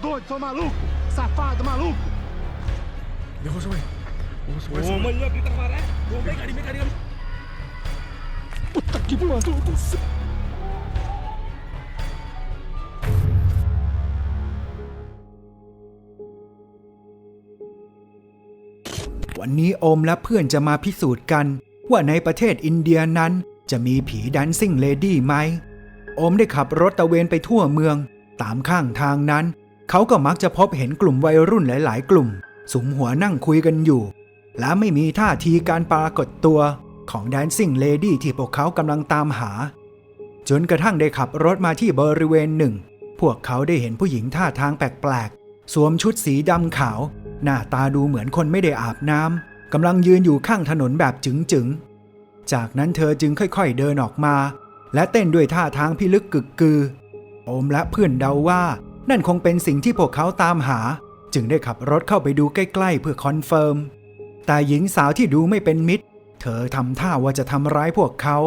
doido, sou maluco! Safado, maluco! Derruba isso aí. Vamos por isso. Vamos ali, abrir a maré. Vamos pegar, vem cá, Puta que pariu do céu! วันนี้โอมและเพื่อนจะมาพิสูจน์กัน ว่าในประเทศอินเดียนั้นจะมีผีดันซิ่งเลดี้ไหม โอมได้ขับรถตะเวนไปทั่วเมือง ตามข้างทางนั้น เขาก็มักจะพบเห็นกลุ่มวัยรุ่นหลาย ๆ กลุ่ม สุมหัวนั่งคุยกันอยู่ และไม่มีท่าทีการปรากฏตัวของแดนซิ่งเลดี้ที่พวกเขากำลังตามหา จนกระทั่งได้ขับรถมาที่บริเวณหนึ่ง พวกเขาได้เห็นผู้หญิงท่าทางแปลก ๆ สวมชุดสีดำขาว หน้าตาดูเหมือนคนไม่ได้อาบน้ำกำลังยืนอยู่ข้างถนนแบบจึงๆ จากนั้นเธอจึงค่อย ๆ เดินออกมา และเต้นด้วยท่าทางพิลึกกึกกือ โอมและเพื่อนเดาว่า นั่นคงเป็นสิ่งที่พวกเขาตามหา จึงได้ขับรถเข้าไปดูใกล้ๆ เพื่อคอนเฟิร์ม แต่หญิงสาวที่ดูไม่เป็นมิตร เธอทำท่าว่าจะทำร้ายพวกเขา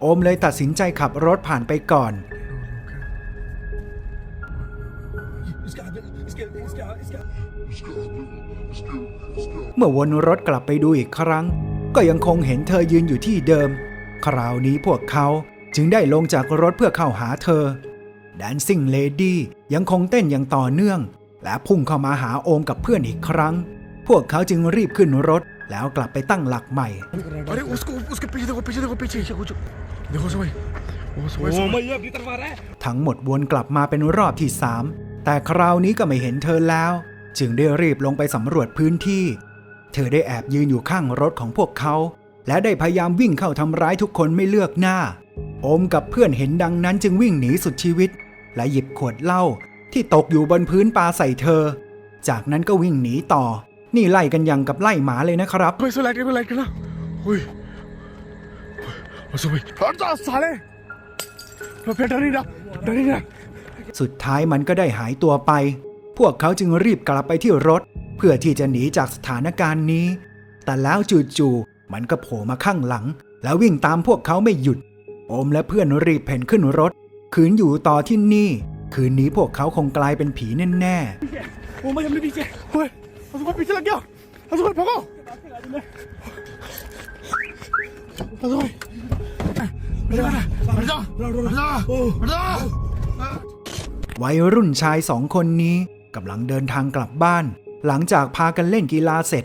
โอมเลยตัดสินใจขับรถผ่านไปก่อน เมื่อวนรถกลับไปดูอีกครั้ง ก็ยังคงเห็นเธอยืนอยู่ที่เดิม คราวนี้พวกเขาจึงได้ลงจากรถเพื่อเข้าหาเธอ แดนซิ่งเลดี้ยังคงเต้นอย่างต่อเนื่อง และพุ่งเข้ามาหาโอมกับเพื่อนอีกครั้ง พวกเขาจึงรีบขึ้นรถแล้วกลับไปตั้งหลักใหม่ทั้งหมดวนกลับมาเป็นรอบที่สามแต่คราวนี้ก็ไม่เห็นเธอแล้ว จึงได้รีบลงไปสำรวจพื้นที่ เธอได้แอบยืนอยู่ข้างรถของพวกเขา และได้พยายามวิ่งเข้าทำร้ายทุกคนไม่เลือกหน้า โอมกับเพื่อนเห็นดังนั้นจึงวิ่งหนีสุดชีวิต และหยิบขวดเหล้าที่ตกอยู่บนพื้นปาใส่เธอ จากนั้นก็วิ่งหนีต่อ นี่ไล่กันยังกับไล่หมาเลยนะครับไฮ้ยสไลด์กันสไลด์กันแล้วเฮ้ยโอ้ยรถจอดสาเลยรถเพชรดันนี่นะดันนี่นะสุดท้ายมันก็ได้หายตัวไป พวกเขาจึงรีบกลับไปที่รถ เพื่อที่จะหนีจากสถานการณ์นี้ แต่แล้วจู่ๆมันก็โผล่มาข้างหลัง แล้ววิ่งตามพวกเขาไม่หยุด โอมและเพื่อนรีบเพ่นขึ้นรถ ขืนอยู่ต่อที่นี่ คืนนี้พวกเขาคงกลายเป็นผีแน่แน่โอ้ไม่ทำได้ดีเจ้เฮ้ยเอาสุขภาพปีที่ละเกี่ยวเอาสุขภาพพ่อเอาสุขภาพมาจ้ามาจ้ามาจ้ามาจ้าวัยรุ่นชายสองคนนี้กำลังเดินทางกลับบ้าน หลังจากพากันเล่นกีฬาเสร็จ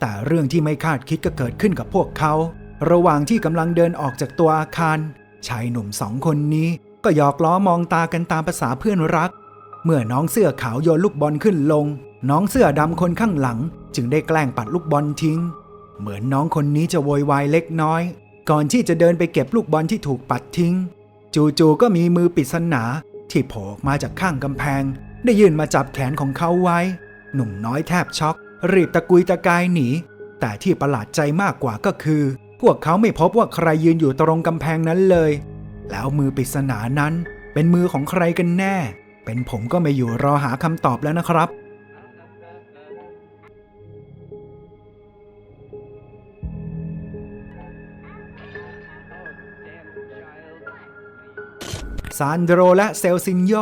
แต่เรื่องที่ไม่คาดคิดก็เกิดขึ้นกับพวกเขา ระหว่างที่กำลังเดินออกจากตัวอาคาร ชายหนุ่มสองคนนี้ ก็หยอกล้อมองตากันตามภาษาเพื่อนรัก เมื่อน้องเสื้อขาวโยนลูกบอลขึ้นลง น้องเสื้อดำคนข้างหลัง จึงได้แกล้งปัดลูกบอลทิ้ง เหมือนน้องคนนี้จะโวยวายเล็กน้อย ก่อนที่จะเดินไปเก็บลูกบอลที่ถูกปัดทิ้ง จู่ๆก็มีมือปริศนาที่โผล่ออกมาจากข้างกำแพง ได้ยื่นมาจับแขนของเขาไว้ หนุ่มน้อยแทบช็อก รีบตะกุยตะกายหนี แต่ที่ประหลาดใจมากกว่าก็คือ พวกเขาไม่พบว่าใครยืนอยู่ตรงกำแพงนั้นเลย แล้วมือปริศนานั้น เป็นมือของใครกันแน่ เป็นผมก็ไม่อยู่รอหาคำตอบแล้วนะครับซานโดรและเซลซินโย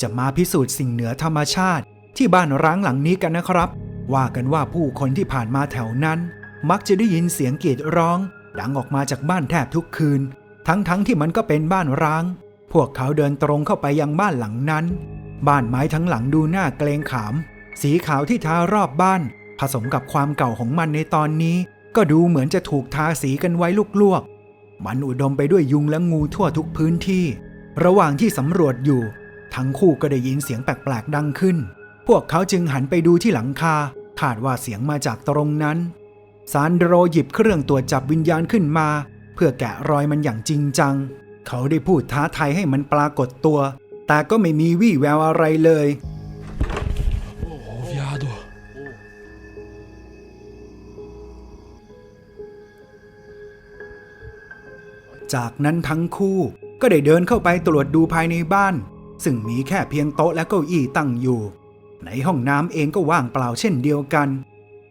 จะมาพิสูจน์สิ่งเหนือธรรมชาติ ที่บ้านร้างหลังนี้กันนะครับ ว่ากันว่าผู้คนที่ผ่านมาแถวนั้น มักจะได้ยินเสียงกรีดร้อง ดังออกมาจากบ้านแทบทุกคืน ทั้งๆทที่มันก็เป็นบ้านร้าง พวกเขาเดินตรงเข้าไปยังบ้านหลังนั้น บ้านไม้ทั้งหลังดูน่าเกรงขาม สีขาวที่ทารอบบ้าน ผสมกับความเก่าของมันในตอนนี้ ก็ดูเหมือนจะถูกทาสีกันไว้ลวกๆ มันอุดมไปด้วยยุงและงูทั่วทุกพื้นที่ ระหว่างที่สำรวจอยู่ ทั้งคู่ก็ได้ยินเสียงแปลกๆดังขึ้น พวกเขาจึงหันไปดูที่หลังคาคาดว่าเสียงมาจากตรงนั้นซานโดรหยิบเครื่องตรวจจับวิญญาณขึ้นมา พื่อแกะรอยมันอย่างจริงจัง เขาได้พูดท้าทายให้มันปรากฏตัว แต่ก็ไม่มีวี่แววอะไรเลย viado จากนั้นทั้งคู่ก็ได้เดินเข้าไปตรวจดูภายในบ้าน ซึ่งมีแค่เพียงโต๊ะและเก้าอี้ตั้งอยู่ ในห้องน้ำเองก็ว่างเปล่าเช่นเดียวกัน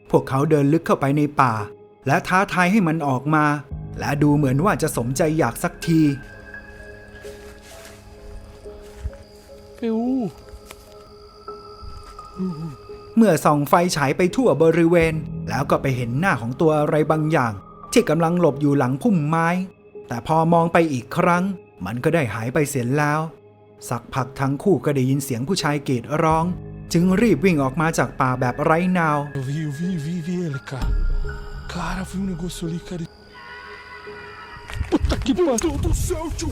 พวกเขาเดินลึกเข้าไปในป่า และท้าทายให้มันออกมา และดูเหมือนว่าจะสมใจอยากสักที eu เมื่อส่องไฟฉายไปทั่วบริเวณ แล้วก็ไปเห็นหน้าของตัวอะไรบางอย่าง ที่กำลังหลบอยู่หลังพุ่มไม้ แต่พอมองไปอีกครั้ง มันก็ได้หายไปเสียแล้ว สักพักทั้งคู่ก็ได้ยินเสียงผู้ชายกรีดร้อง จึงรีบวิ่งออกมาจากป่าแบบไร้นาว que pariu do céu, tio!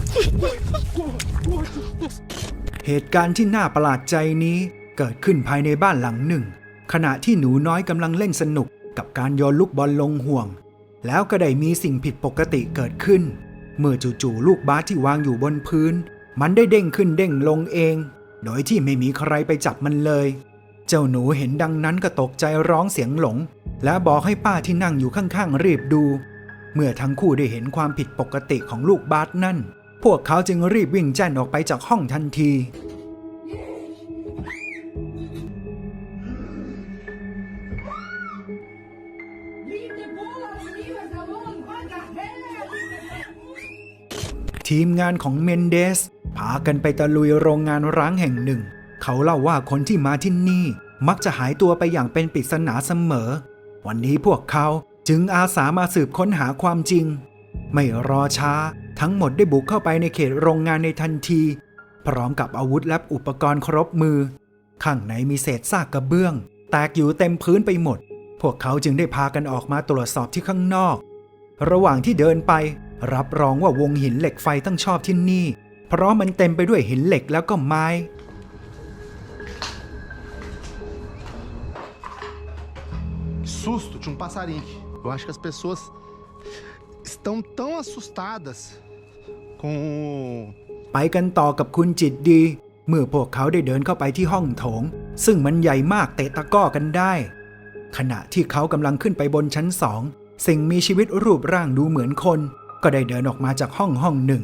เหตุการณ์ที่น่าประหลาดใจนี้เกิดขึ้นภายในบ้านหลังหนึ่ง ขณะที่หนูน้อยกำลังเล่นสนุกกับการโยนลูกบอลลงห่วง แล้วก็ได้มีสิ่งผิดปกติเกิดขึ้น เมื่อจู่ๆลูกบาสที่วางอยู่บนพื้น มันได้เด้งขึ้นเด้งลงเอง โดยที่ไม่มีใครไปจับมันเลย เจ้าหนูเห็นดังนั้นก็ตกใจร้องเสียงหลง และบอกให้ป้าที่นั่งอยู่ข้างๆรีบดู เมื่อทั้งคู่ได้เห็นความผิดปกติของลูกบาสนั่น พวกเขาจึงรีบวิ่งแจ้นออกไปจากห้องทันที ทีมงานของเมนเดส พากันไปตะลุยโรงงานร้างแห่งหนึ่ง เขาเล่าว่าคนที่มาที่นี่ มักจะหายตัวไปอย่างเป็นปริศนาเสมอ วันนี้พวกเขา จึงอาสามาสืบค้นหาความจริง ไม่รอช้าทั้งหมดได้บุกเข้าไปในเขตโรงงานในทันที พร้อมกับอาวุธและอุปกรณ์ครบมือ ข้างในมีเศษซากกระเบื้อง แตกอยู่เต็มพื้นไปหมด พวกเขาจึงได้พากันออกมาตรวจสอบที่ข้างนอก ระหว่างที่เดินไป รับรองว่าวงหินเหล็กไฟต้องชอบที่นี่ เพราะมันเต็มไปด้วยหินเหล็กแล้วก็ไม้ Que susto, tinha um passarinho. Eu acho que as pessoas estão tão assustadas com ไปกันต่อกับคุณจิตดี เมื่อพวกเขาได้เดินเข้าไปที่ห้องโถง ซึ่งมันใหญ่มากเตะตะก้อกันได้ ขณะที่เขากำลังขึ้นไปบนชั้นสอง สิ่งมีชีวิตรูปร่างดูเหมือนคน ก็ได้เดินออกมาจากห้องห้องหนึ่ง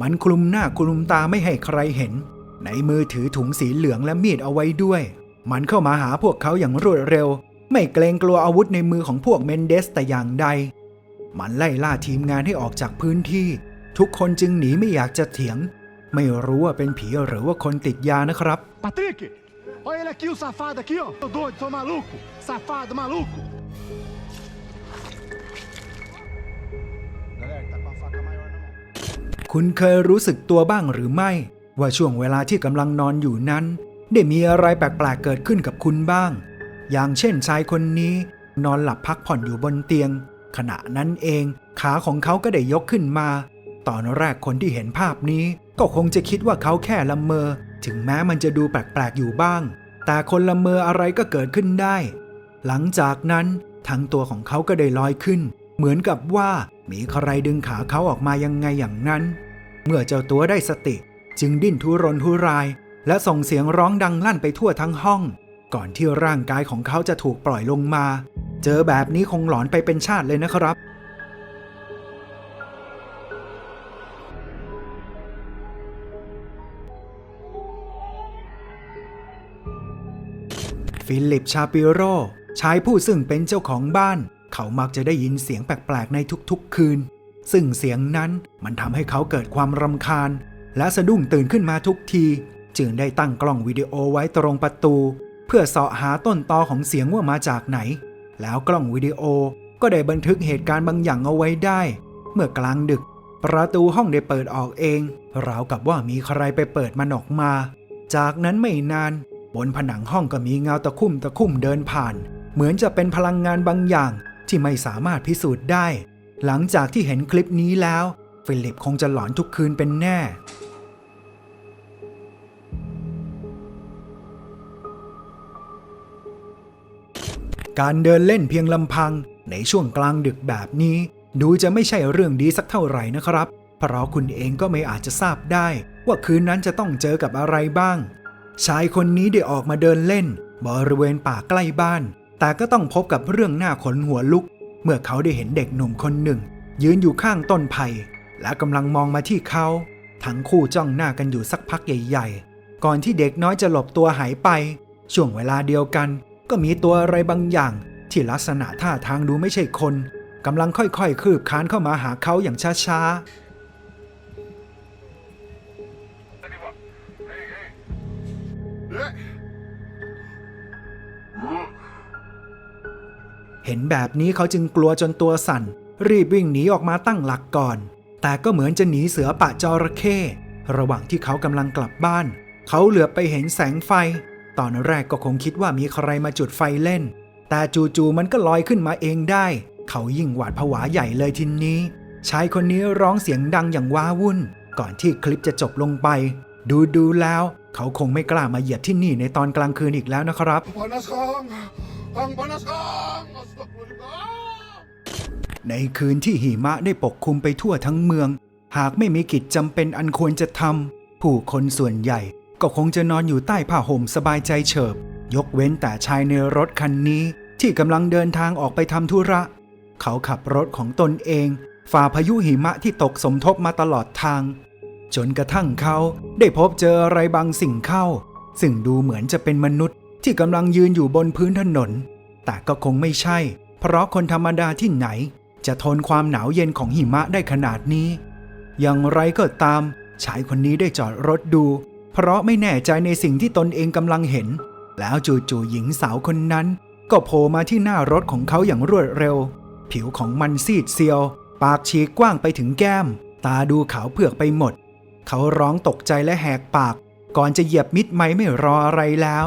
มันคลุมหน้าคลุมตาไม่ให้ใครเห็น ในมือถือถุงสีเหลืองและมีดเอาไว้ด้วย มันเข้ามาหาพวกเขาอย่างรวดเร็ว ไม่เกรงกลัวอาวุธในมือของพวกเมนเดสแต่อย่างใด มันไล่ล่าทีมงานให้ออกจากพื้นที่ ทุกคนจึงหนีไม่อยากจะเถียง ไม่รู้ว่าเป็นผีหรือว่าคนติดยานะครับ Patrick! Olha ele aqui, o safado aqui, ó. Tô doido, tô maluco. Safado, maluco. Galera, tá com a faca maior na mão. คุณเคยรู้สึกตัวบ้างหรือไม่ ว่าช่วงเวลาที่กำลังนอนอยู่นั้น ได้มีอะไรแปลกๆเกิดขึ้นกับคุณบ้าง อย่างเช่นชายคนนี้ นอนหลับพักผ่อนอยู่บนเตียง ขณะนั้นเองขาของเขาก็ได้ยกขึ้นมา ตอนแรกคนที่เห็นภาพนี้ ก็คงจะคิดว่าเขาแค่ละเมอ ถึงแม้มันจะดูแปลกๆอยู่บ้าง แต่คนละเมออะไรก็เกิดขึ้นได้ หลังจากนั้นทั้งตัวของเขาก็ได้ลอยขึ้น เหมือนกับว่ามีใครดึงขาเขาออกมายังไงอย่างนั้น เมื่อเจ้าตัวได้สติ จึงดิ้นทุรนทุราย และส่งเสียงร้องดังลั่นไปทั่วทั้งห้อง ก่อนที่ร่างกายของเขาจะถูกปล่อยลงมา เจอแบบนี้คงหลอนไปเป็นชาติเลยนะครับ ฟิลิปชาปิโร ชายผู้ซึ่งเป็นเจ้าของบ้าน เขามักจะได้ยินเสียงแปลกๆ ในทุกๆ คืน ซึ่งเสียงนั้นมันทำให้เขาเกิดความรำคาญ และสะดุ้งตื่นขึ้นมาทุกที จึงได้ตั้งกล้องวิดีโอไว้ตรงประตู เพื่อเสาะหาต้นตอของเสียงว่ามาจากไหน แล้วกล้องวิดีโอก็ได้บันทึกเหตุการณ์บางอย่างเอาไว้ได้ เมื่อกลางดึก ประตูห้องได้เปิดออกเองราวกับว่ามีใครไปเปิดมันออกมา จากนั้นไม่นาน บนผนังห้องก็มีเงาตะคุ่มตะคุ่มเดินผ่าน เหมือนจะเป็นพลังงานบางอย่างที่ไม่สามารถพิสูจน์ได้ หลังจากที่เห็นคลิปนี้แล้ว ฟิลิปคงจะหลอนทุกคืนเป็นแน่ การเดินเล่นเพียงลำพัง ในช่วงกลางดึกแบบนี้ ดูจะไม่ใช่เรื่องดีสักเท่าไหร่นะครับ เพราะคุณเองก็ไม่อาจจะทราบได้ ว่าคืนนั้นจะต้องเจอกับอะไรบ้าง ชายคนนี้ได้ออกมาเดินเล่น บริเวณป่าใกล้บ้าน แต่ก็ต้องพบกับเรื่องหน้าขนหัวลุก เมื่อเขาได้เห็นเด็กหนุ่มคนหนึ่ง ยืนอยู่ข้างต้นไผ่และกำลังมองมาที่เขา ทั้งคู่จ้องหน้ากันอยู่สักพักใหญ่ ๆ ก่อนที่เด็กน้อยจะหลบตัวหายไป ช่วงเวลาเดียวกัน ก็มีตัวอะไรบางอย่าง ที่ลักษณะท่าทางดูไม่ใช่คนกำลังค่อยๆ คืบคานเข้ามาหาเขาอย่างช้าๆ เห็นแบบนี้เขาจึงกลัวจนตัวสั่น รีบวิ่งหนีออกมาตั้งหลักก่อน แต่ก็เหมือนจะหนีเสือปะจระเข้ระหว่างที่เขากำลังกลับบ้าน เขาเหลือบไปเห็นแสงไฟ ตอนแรกก็คงคิดว่ามีใครมาจุดไฟเล่น แต่จู่ๆมันก็ลอยขึ้นมาเองได้ เขายิ่งหวาดผวาใหญ่เลยทีนี้ ชายคนนี้ร้องเสียงดังอย่างว้าวุ่น ก่อนที่คลิปจะจบลงไป ดูดูๆแล้ว เขาคงไม่กล้ามาเหยียบที่นี่ในตอนกลางคืนอีกแล้วนะครับ ในคืนที่หิมะได้ปกคลุมไปทั่วทั้งเมือง หากไม่มีกิจจำเป็นอันควรจะทำผู้คนส่วนใหญ่ ก็คงจะนอนอยู่ใต้ผ้าห่มสบายใจเฉิบ ยกเว้นแต่ชายในรถคันนี้ที่กำลังเดินทางออกไปทำธุระ เขาขับรถของตนเอง ฝ่าพายุหิมะที่ตกสมทบมาตลอดทาง จนกระทั่งเขาได้พบเจออะไรบางสิ่งเข้า ซึ่งดูเหมือนจะเป็นมนุษย์ที่กำลังยืนอยู่บนพื้นถนน แต่ก็คงไม่ใช่ เพราะคนธรรมดาที่ไหน จะทนความหนาวเย็นของหิมะได้ขนาดนี้ อย่างไรก็ตามชายคนนี้ได้จอดรถดู เพราะไม่แน่ใจในสิ่งที่ตนเองกำลังเห็น แล้วจู่ๆหญิงสาวคนนั้น ก็โผล่มาที่หน้ารถของเขาอย่างรวดเร็ว ผิวของมันซีดเซียว ปากฉีกกว้างไปถึงแก้ม ตาดูขาวเผือกไปหมด เขาร้องตกใจและแหกปาก ก่อนจะเหยียบมิดไม้ไม่รออะไรแล้ว